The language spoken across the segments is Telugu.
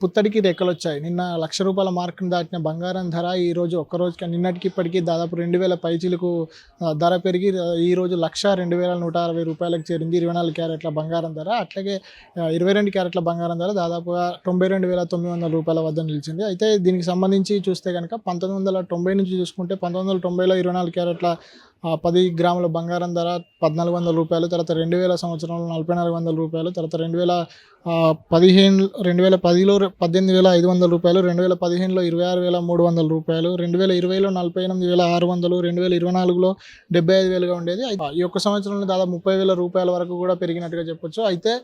పుత్తడికి రెక్కలు వచ్చాయి నిన్న లక్ష రూపాయల మార్కును దాటిన బంగారం ధర ఈ రోజు ఒక్క రోజుకి నిన్నటికి ఇప్పటికీ దాదాపు రెండు వేల పైచీలకు ధర పెరిగి ఈ రోజు లక్ష రెండు వేల నూట అరవై రూపాయలకు చేరింది ఇరవై నాలుగు క్యారెట్ల బంగారం ధర. అట్లాగే ఇరవై రెండు క్యారెట్ల బంగారం ధర దాదాపుగా తొంభై రెండు వేల తొమ్మిది వందల రూపాయల వద్ద నిలిచింది. అయితే దీనికి సంబంధించి చూస్తే కనుక పంతొమ్మిది వందల తొంభై నుంచి చూసుకుంటే పంతొమ్మిది వందల తొంభైలో ఇరవై నాలుగు క్యారెట్ల పది గ్రాముల బంగారం ధర పద్నాలుగు వందల రూపాయలు తర్వాత రెండు వేల సంవత్సరంలో నలభై నాలుగు వందల రూపాయలు తర్వాత రెండు వేల పదిహేను రెండు వేల పదిలో పద్దెనిమిది వేల ఐదు వందల రూపాయలు రెండు వేల పదిహేనులో ఇరవై ఆరు వేల మూడు వందల రూపాయలు రెండు వేల ఇరవైలో నలభై ఎనిమిది వేల ఆరు వందలు రెండు వేల ఇరవై నాలుగులో డెబ్బై ఐదు వేలుగా ఉండేది. ఈ ఒక్క సంవత్సరంలో దాదాపు ముప్పై వేల రూపాయల వరకు కూడా పెరిగినట్టుగా చెప్పొచ్చు. అయితే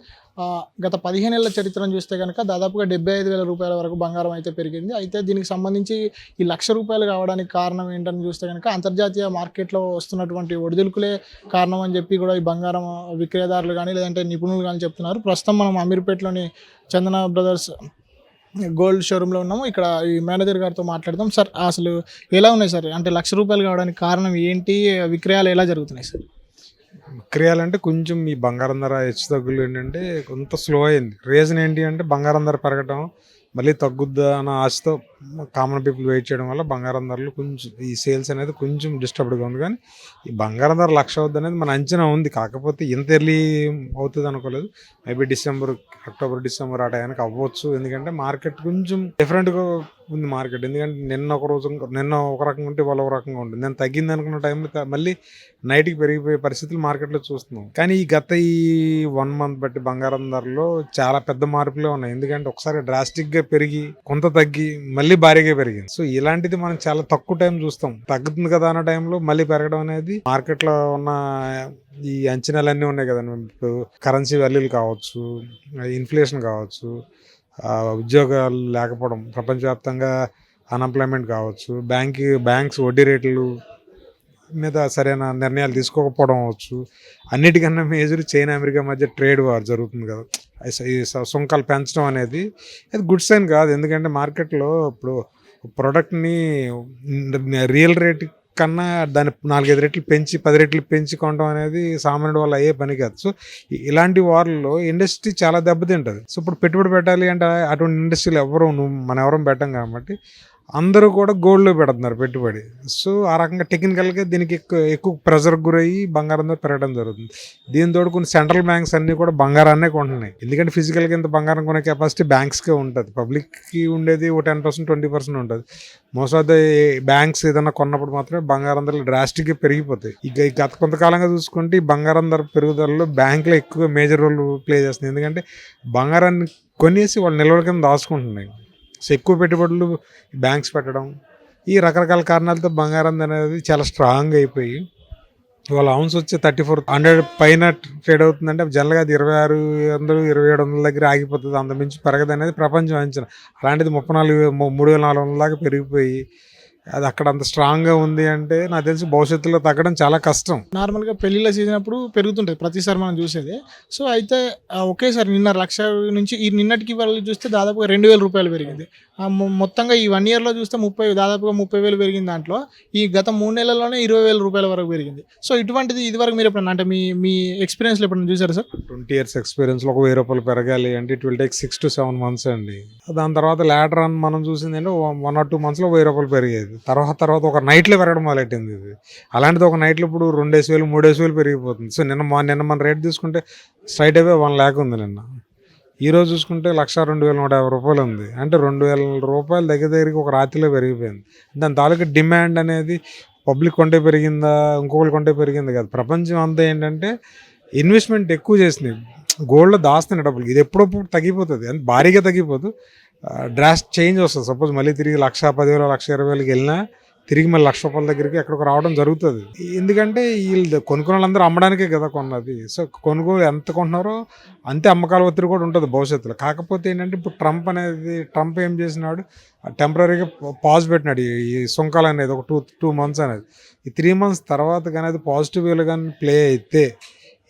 గత పదిహేను ఏళ్ళ చరిత్రను చూస్తే కనుక దాదాపుగా డెబ్బై ఐదు వేల రూపాయల వరకు బంగారం అయితే పెరిగింది. అయితే దీనికి సంబంధించి ఈ లక్ష రూపాయలు కావడానికి కారణం ఏంటని చూస్తే కనుక అంతర్జాతీయ మార్కెట్లో వస్తున్నటువంటి ఒడిదుడుకులే కారణం అని చెప్పి కూడా ఈ బంగారం విక్రయదారులు కానీ లేదంటే నిపుణులు కానీ చెప్తున్నారు. ప్రస్తుతం మనం అమీర్పేటలోని చందన బ్రదర్స్ గోల్డ్ షోరూంలో ఉన్నాము. ఇక్కడ ఈ మేనేజర్ గారితో మాట్లాడదాం. సార్ అసలు ఎలా ఉన్నాయి సార్? అంటే లక్ష రూపాయలు కావడానికి కారణం ఏంటి? విక్రయాలు ఎలా జరుగుతున్నాయి సార్? విక్రయాలంటే కొంచెం ఈ బంగారం ధర హెచ్చు తగ్గులు ఏంటంటే కొంత స్లో అయింది. రీజన్ ఏంటి అంటే బంగారం ధర పెరగటం మళ్ళీ తగ్గుద్దా అన్న ఆశతో కామన్ పీపుల్ వెయిట్ చేయడం వల్ల బంగారం ధరలు కొంచెం ఈ సేల్స్ అనేది కొంచెం డిస్టర్బ్డ్గా ఉంది. కానీ ఈ బంగారం ధర లక్ష అవుద్ది అనేది మన అంచనా ఉంది. కాకపోతే ఇంత ఎర్లీ అవుతుంది అనుకోలేదు. మేబీ డిసెంబర్ అక్టోబర్ డిసెంబర్ ఆ టైంకి అవ్వచ్చు. ఎందుకంటే మార్కెట్ కొంచెం డిఫరెంట్గా ఉంది మార్కెట్. ఎందుకంటే నిన్న ఒక రోజు నిన్న ఒక రకంగా ఉంటే వాళ్ళ ఒక రకంగా ఉంటుంది. నేను తగ్గింది అనుకున్న టైంలో మళ్ళీ నైట్కి పెరిగిపోయే పరిస్థితులు మార్కెట్లో చూస్తున్నాం. కానీ ఈ గత ఈ వన్ మంత్ బట్టి బంగారం ధరలో చాలా పెద్ద మార్పులే ఉన్నాయి. ఎందుకంటే ఒకసారి డ్రాస్టిక్గా పెరిగి కొంత తగ్గి మళ్ళీ భారీగా పెరిగింది. సో ఇలాంటిది మనం చాలా తక్కువ టైం చూస్తాం. తగ్గుతుంది కదా అన్న టైంలో మళ్ళీ పెరగడం అనేది మార్కెట్లో ఉన్న ఈ అంచనాలన్నీ ఉన్నాయి కదండి ఇప్పుడు కరెన్సీ వాల్యూలు కావచ్చు ఇన్ఫ్లేషన్ కావచ్చు ఉద్యోగాలు లేకపోవడం ప్రపంచవ్యాప్తంగా అన్ఎంప్లాయ్మెంట్ కావచ్చు బ్యాంక్ బ్యాంక్స్ వడ్డీ రేట్లు మీద సరైన నిర్ణయాలు తీసుకోకపోవడం అవచ్చు అన్నిటికన్నా మేజర్ చైనా అమెరికా మధ్య ట్రేడ్ వార్ జరుగుతుంది కదా. ఈ సుంకాలు పెంచడం అనేది అది గుడ్ సైన్ కాదు. ఎందుకంటే మార్కెట్లో ఇప్పుడు ప్రోడక్ట్ని రియల్ రేట్ కన్నా దాన్ని నాలుగైదు రెట్లు పెంచి పది రెట్లు పెంచి కొనడం అనేది సామాన్యుడి వల్ల అయ్యే పని కాదు. సో ఇలాంటి వార్లలో ఇండస్ట్రీ చాలా దెబ్బతింటుంది. సో ఇప్పుడు పెట్టుబడి పెట్టాలి అంటే అటువంటి ఇండస్ట్రీలు ఎవరు నువ్వు మనం ఎవరం పెట్టం కాబట్టి అందరూ కూడా గోల్డ్లో పెడుతున్నారు పెట్టుబడి. సో ఆ రకంగా టెక్నికల్గా దీనికి ఎక్కువ ఎక్కువ ప్రెజర్ గురయ్యి బంగారం ధర పెరగడం జరుగుతుంది. దీంతో కొన్ని సెంట్రల్ బ్యాంక్స్ అన్నీ కూడా బంగారాన్నే కొంటున్నాయి. ఎందుకంటే ఫిజికల్గా ఇంత బంగారం కొనే కెపాసిటీ బ్యాంక్స్కే ఉంటుంది. పబ్లిక్కి ఉండేది ఓ టెన్ పర్సెంట్ ట్వంటీ పర్సెంట్ ఉంటుంది. మోస్ట్ ఆఫ్ ద బ్యాంక్స్ ఏదైనా కొన్నప్పుడు మాత్రమే బంగారం ధరలు డ్రాస్టిక్గా పెరిగిపోతాయి. ఇక గత కొంతకాలంగా చూసుకుంటే ఈ బంగారం ధర పెరుగుదలలో బ్యాంకులు ఎక్కువ మేజర్ రోల్ ప్లే చేస్తుంది. ఎందుకంటే బంగారాన్ని కొనేసి వాళ్ళు నిల్వల కింద దాచుకుంటున్నాయి. సో ఎక్కువ పెట్టుబడులు బ్యాంక్స్ పెట్టడం ఈ రకరకాల కారణాలతో బంగారం అనేది చాలా స్ట్రాంగ్ అయిపోయి వాళ్ళ అవున్స్ వచ్చి థర్టీ ఫోర్ హండ్రెడ్ పైన ట్రేడ్ అవుతుందంటే జనరల్గా అది ఇరవై ఆరు వందలు ఇరవై ఏడు వందల దగ్గర ఆగిపోతుంది. అంతమించి పెరగదు అనేది ప్రపంచం అంచనా. అలాంటిది ముప్పై నాలుగు మూడు వేల నాలుగు వందల దాకా పెరిగిపోయి అది అక్కడ అంత స్ట్రాంగ్గా ఉంది అంటే నాకు తెలిసి భవిష్యత్తులో తగ్గడం చాలా కష్టం. నార్మల్గా పెళ్ళిళ్ళ సీజన్ అప్పుడు పెరుగుతుంటుంది ప్రతిసారి మనం చూసేది. సో అయితే ఒకేసారి నిన్న లక్ష నుంచి ఈ నిన్నటికి వాళ్ళు చూస్తే దాదాపుగా రెండు వేల రూపాయలు పెరిగింది. మొత్తంగా ఈ వన్ ఇయర్లో చూస్తే ముప్పై దాదాపుగా ముప్పై వేలు పెరిగింది దాంట్లో. ఈ గత మూడు నెలల్లోనే ఇరవై వేల రూపాయల వరకు పెరిగింది. సో ఇటువంటిది ఇదివరకు మీరు ఎప్పుడన్నా అంటే మీ మీ ఎక్స్పీరియన్స్లో ఎప్పుడైనా చూసారు సార్? ట్వంటీ ఇయర్స్ ఎక్స్పీరియన్స్లో ఒక వెయ్యి రూపాయలు పెరగాలి అంటే it will take six to seven months అండి. దాని తర్వాత లేటర్ అని మనం చూసింది అంటే వన్ ఆర్ టూ మంత్స్లో వెయ్యి రూపాయలు పెరిగేది. తర్వాత తర్వాత ఒక నైట్లో పెరగడం మొదలెట్టింది ఇది. అలాంటిది ఒక నైట్లో ఇప్పుడు రెండేసి వేలు మూడేసి వేలు పెరిగిపోతుంది. సో నిన్న నిన్న మన రేట్ తీసుకుంటే స్ట్రైట్ అవే వన్ ల్యాక్ ఉంది నిన్న. ఈరోజు చూసుకుంటే లక్ష రెండు వేల నూట యాభై రూపాయలు ఉంది. అంటే రెండు వేల రూపాయలు దగ్గర దగ్గరికి ఒక రాత్రిలో పెరిగిపోయింది. దాని తాలూకా డిమాండ్ అనేది పబ్లిక్ కొంటే పెరిగిందా ఇంకొకరు కొంటే పెరిగింది కాదు. ప్రపంచం అంతా ఏంటంటే ఇన్వెస్ట్మెంట్ ఎక్కువ చేసినాయి. గోల్డ్లో దాస్తున్నాయి డబ్బులు. ఇది ఎప్పుడప్పుడు తగ్గిపోతుంది. అంటే భారీగా తగ్గిపోదు. డ్రాస్ట్ చేంజ్ వస్తుంది. సపోజ్ మళ్ళీ తిరిగి లక్ష పదివేలు లక్ష ఇరవై వేలకి వెళ్ళినా తిరిగి మళ్ళీ లక్ష రూపాయల దగ్గరికి ఎక్కడికి రావడం జరుగుతుంది. ఎందుకంటే వీళ్ళు కొనుక్కున్న వాళ్ళందరూ అమ్మడానికే కదా కొన్నది. సో కొనుగోలు ఎంత కొంటున్నారో అంతే అమ్మకాల ఒత్తిడి కూడా ఉంటుంది భవిష్యత్తులో. కాకపోతే ఏంటంటే ఇప్పుడు ట్రంప్ అనేది ట్రంప్ ఏం చేసినాడు? టెంపరీగా పాజ్ పెట్టినాడు ఈ- సుంకాలు అనేది ఒక టూ టూ మంత్స్ అనేది. ఈ త్రీ మంత్స్ తర్వాత కానీ అది పాజిటివ్ వేలో కానీ ప్లే అయితే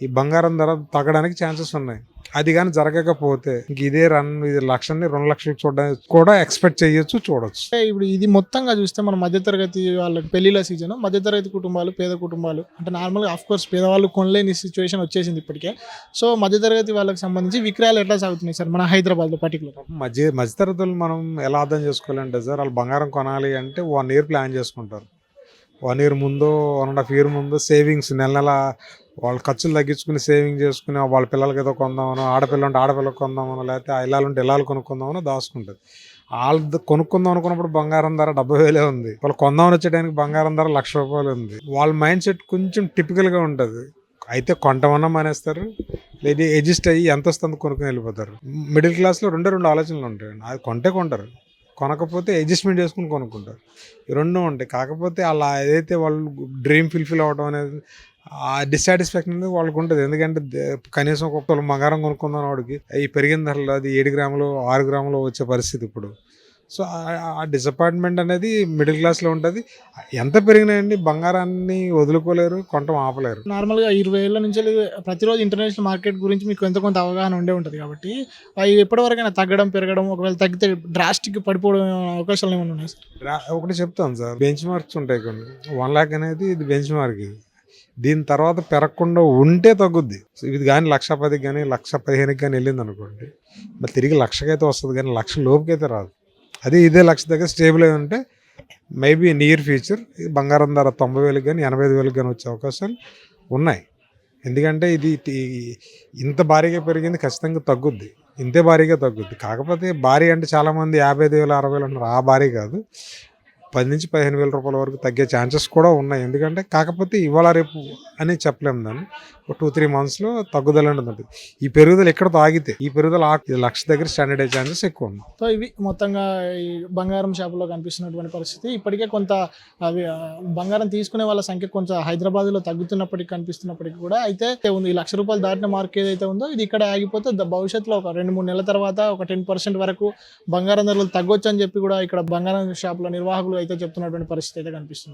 ఈ బంగారం ధర తగ్గడానికి ఛాన్సెస్ ఉన్నాయి. అది కానీ జరగకపోతే ఇంక ఇదే రన్ ఇది లక్షని రెండు లక్షలు చూడడానికి కూడా ఎక్స్పెక్ట్ చేయొచ్చు చూడొచ్చు. ఇప్పుడు ఇది మొత్తంగా చూస్తే మన మధ్యతరగతి వాళ్ళకి పెళ్ళిళ్ళ సీజన్ మధ్యతరగతి కుటుంబాలు పేద కుటుంబాలు అంటే నార్మల్గా ఆఫ్ కోర్స్ పేదవాళ్ళు కొనలేని సిచ్యువేషన్ వచ్చేసింది ఇప్పటికే. సో మధ్యతరగతి వాళ్ళకి సంబంధించి విక్రయాలు ఎట్లా సాగుతున్నాయి సార్ మన హైదరాబాద్లో పర్టికులర్ మధ్య మధ్యతరగతులు మనం ఎలా అర్థం చేసుకోవాలంటే సార్ వాళ్ళు బంగారం కొనాలి అంటే వన్ ఇయర్ ప్లాన్ చేసుకుంటారు. వన్ ఇయర్ ముందు వన్ అండ్ హాఫ్ ఇయర్ ముందు సేవింగ్స్ నెల నెల వాళ్ళ ఖర్చులు తగ్గించుకుని సేవింగ్ చేసుకుని వాళ్ళ పిల్లలకి ఏదో కొందామనో ఆడపిల్ల ఉంటే ఆడపిల్లకి కొందామనో లేకపోతే ఆ ఇల్లాలు ఉంటే ఇల్లాలు కొనుక్కుందామనో దాచుకుంటుంది. వాళ్ళు కొనుక్కుందాం అనుకున్నప్పుడు బంగారం ధర డెబ్బై వేలే ఉంది. వాళ్ళు కొందామని వచ్చేటానికి బంగారం ధర లక్ష రూపాయలు ఉంది. వాళ్ళ మైండ్ సెట్ కొంచెం టిపికల్గా ఉంటుంది. అయితే కొంటమన్నా మానేస్తారు. లేదా అడ్జస్ట్ అయ్యి ఎంత వస్తుంది కొనుక్కొని వెళ్ళిపోతారు. మిడిల్ క్లాస్లో రెండే రెండు ఆలోచనలు ఉంటాయి అది కొంటే కొంటారు. కొనకపోతే అడ్జస్ట్మెంట్ చేసుకుని కొనుక్కుంటారు. ఈ రెండు ఉంటాయి. కాకపోతే అలా ఏదైతే వాళ్ళు డ్రీమ్ ఫుల్ఫిల్ అవ్వడం అనేది ఆ డిస్సాటిస్ఫాక్షన్ అనేది వాళ్ళకు ఉంటుంది. ఎందుకంటే కనీసం ఒక బంగారం కొనుక్కుందాం వాడికి ఈ పెరిగిన ధరలు అది ఏడు గ్రాములు ఆరు గ్రాములు వచ్చే పరిస్థితి ఇప్పుడు. సో ఆ- డిసప్పాయింట్మెంట్ అనేది మిడిల్ క్లాస్లో ఉంటుంది. ఎంత పెరిగినాయండి? బంగారాన్ని వదులుకోలేరు కొంటాం ఆపలేరు. నార్మల్గా ఇరవై ఏళ్ళ నుంచి ప్రతిరోజు ఇంటర్నేషనల్ మార్కెట్ గురించి మీకు ఎంతో కొంత అవగాహన ఉండే ఉంటుంది కాబట్టి అవి ఎప్పటివరకైనా తగ్గడం పెరగడం ఒకవేళ తగ్గితే డ్రాస్టిక్ పడిపోవడం అవకాశాలు ఏమైనా ఉన్నాయి సార్? ఒకటి చెప్తాను సార్. బెంచ్ మార్క్స్ ఉంటాయి కొన్ని. వన్ లాక్ అనేది ఇది బెంచ్ మార్క్ ఇది. దీని తర్వాత పెరగకుండా ఉంటే తగ్గుద్ది. సో ఇది కానీ లక్ష పదికి కానీ లక్ష పదిహేనుకి కానీ వెళ్ళింది అనుకోండి మరి తిరిగి లక్షకైతే వస్తుంది కానీ లక్ష లోపుకైతే రాదు. అదే ఇదే లక్ష దగ్గర స్టేబుల్ అయి ఉంటే మేబీ నియర్ ఫ్యూచర్ బంగారం ధర తొంభై వేలకు కానీ ఎనభై ఐదు వేలకు కానీ వచ్చే అవకాశాలు ఉన్నాయి. ఎందుకంటే ఇది ఇంత భారీగా పెరిగింది ఖచ్చితంగా తగ్గుద్ది. ఇంతే భారీగా తగ్గుద్ది. కాకపోతే భారీ అంటే చాలామంది యాభై ఐదు వేలు అరవై వేలు అంటారు ఆ భారీ కాదు. పది నుంచి పదిహేను వేల రూపాయల వరకు తగ్గే ఛాన్సెస్ కూడా ఉన్నాయి. ఎందుకంటే కాకపోతే ఇవాళ రేపు అని చెప్పలేము దాన్ని ఒక టూ త్రీ మంత్స్లో తగ్గుదల ఉంటుంది ఈ పెరుగుదల ఎక్కడ తాగితే ఈ పెరుగుదల లక్ష దగ్గర స్టాండర్డ్ అయ్యే ఛాన్సెస్ ఎక్కువ ఉన్నాయి. సో ఇవి మొత్తంగా ఈ బంగారం షాపులో కనిపిస్తున్నటువంటి పరిస్థితి. ఇప్పటికే కొంత అవి బంగారం తీసుకునే వాళ్ళ సంఖ్య కొంచెం హైదరాబాద్లో తగ్గుతున్నప్పటికీ కనిపిస్తున్నప్పటికీ కూడా అయితే ఉంది. ఈ లక్ష రూపాయలు దాటిన మార్క్ ఏదైతే ఉందో ఇది ఇక్కడ ఆగిపోతే భవిష్యత్తులో ఒక రెండు మూడు నెలల తర్వాత ఒక టెన్ పర్సెంట్ వరకు బంగారం ధరలు తగ్గొచ్చు అని చెప్పి కూడా ఇక్కడ బంగారం షాపులో నిర్వాహకులు అయితే చెప్తున్నటువంటి పరిస్థితి అయితే కనిపిస్తుంది.